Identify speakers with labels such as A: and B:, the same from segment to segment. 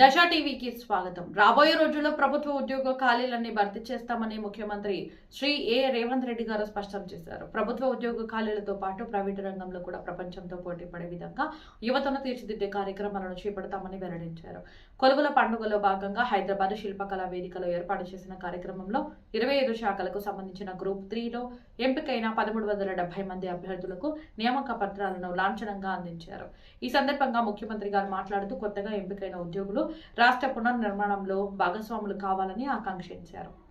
A: దశ టీవీకి స్వాగతం. రాబోయే రోజుల్లో ప్రభుత్వ ఉద్యోగ ఖాళీలన్నీ భర్తీ చేస్తామని ముఖ్యమంత్రి శ్రీ ఏ రేవంత్ రెడ్డి గారు స్పష్టం చేశారు. ప్రభుత్వ ఉద్యోగ ఖాళీలతో పాటు ప్రైవేటు రంగంలో కూడా ప్రపంచంతో పోటీ పడే విధంగా యువతను తీర్చిదిద్దే కార్యక్రమాలను చేపడతామని వెల్లడించారు. కొలువుల పండుగలో భాగంగా హైదరాబాద్ శిల్పకళా వేదికలో ఏర్పాటు చేసిన కార్యక్రమంలో ఇరవై ఐదు శాఖలకు సంబంధించిన గ్రూప్ త్రీలో ఎంపికైన పదమూడు వందల డెబ్బై మంది అభ్యర్థులకు నియామక పత్రాలను లాంఛనంగా అందించారు. ఈ సందర్భంగా ముఖ్యమంత్రి గారు మాట్లాడుతూ కొత్తగా ఎంపికైన ఉద్యోగులు రాష్ట్ర పునర్నిర్మాణంలో భాగస్వాములు కావాలని ఆకాంక్షించారు.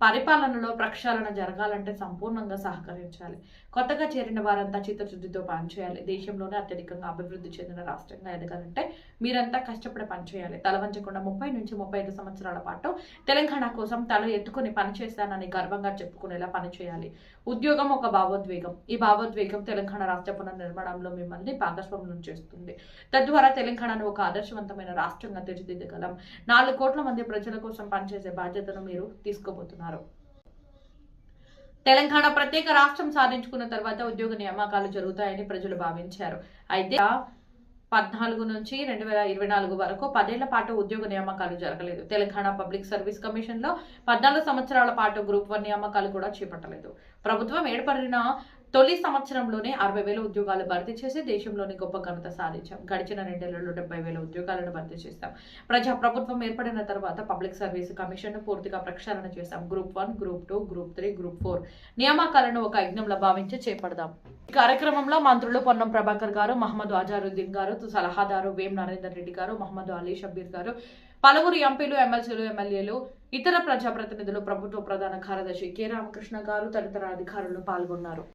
A: పరిపాలనలో ప్రక్షాళన జరగాలంటే సంపూర్ణంగా సహకరించాలి. కొత్తగా చేరిన వారంతా చిత్తశుద్ధితో పనిచేయాలి. దేశంలోనే అత్యధికంగా అభివృద్ధి చెందిన రాష్ట్రంగా ఎదగాలంటే మీరంతా కష్టపడి పనిచేయాలి. తలవంచకుండా ముప్పై నుంచి ముప్పై ఐదు సంవత్సరాల పాటు తెలంగాణ కోసం తల ఎత్తుకుని పనిచేస్తానని గర్వంగా చెప్పుకునేలా పనిచేయాలి. ఉద్యోగం ఒక భావోద్వేగం. ఈ భావోద్వేగం తెలంగాణ రాష్ట్ర పునర్నిర్మాణంలో మిమ్మల్ని భాగస్వామ్యం చేస్తుంది. తద్వారా తెలంగాణను ఒక ఆదర్శవంతమైన రాష్ట్రంగా తీర్చిదిద్దగలం. నాలుగు కోట్ల మంది ప్రజల కోసం పనిచేసే బాధ్యతను మీరు తీసుకోబోతున్నారు. తెలంగాణ ప్రత్యేక రాష్ట్రం సాధించుకున్న తర్వాత ఉద్యోగ నియామకాలు జరుగుతాయని ప్రజలు భావించారు. అయితే పద్నాలుగు నుంచి రెండు వేల ఇరవై నాలుగు వరకు పదేళ్ళ పాటు ఉద్యోగ నియామకాలు జరగలేదు. తెలంగాణ పబ్లిక్ సర్వీస్ కమిషన్లో పద్నాలుగు సంవత్సరాల పాటు గ్రూప్ వన్ నియామకాలు కూడా చేపట్టలేదు. ప్రభుత్వం ఏర్పడిన తొలి సంవత్సరంలోనే అరవై వేల ఉద్యోగాలు భర్తీ చేసి దేశంలోని గొప్ప ఘనత సాధించాం. గడిచిన రెండేళ్ళలో డెబ్బై వేల ఉద్యోగాలను భర్తీ చేస్తాం ప్రజా ప్రభుత్వం ఏర్పడిన తర్వాత పబ్లిక్ సర్వీస్ కమిషన్ పూర్తిగా ప్రక్షాళన చేస్తాం group one group two group three group four నియామకాలను ఒక యజ్ఞంలో భావించి చేపడదాం. కార్యక్రమంలో మంత్రులు పొన్నం ప్రభాకర్ గారు మహమ్మద్ అజారుద్దీన్ గారు సలహాదారు వేం నరేందర్ రెడ్డి గారు మహమ్మద్ అలీ షబీర్ గారు పలువురు ఎంపీలు ఎమ్మెల్సీలు ఎమ్మెల్యేలు ఇతర ప్రజాప్రతినిధులు ప్రభుత్వ ప్రధాన కార్యదర్శి కె రామకృష్ణ గారు తదితర అధికారులు పాల్గొన్నారు.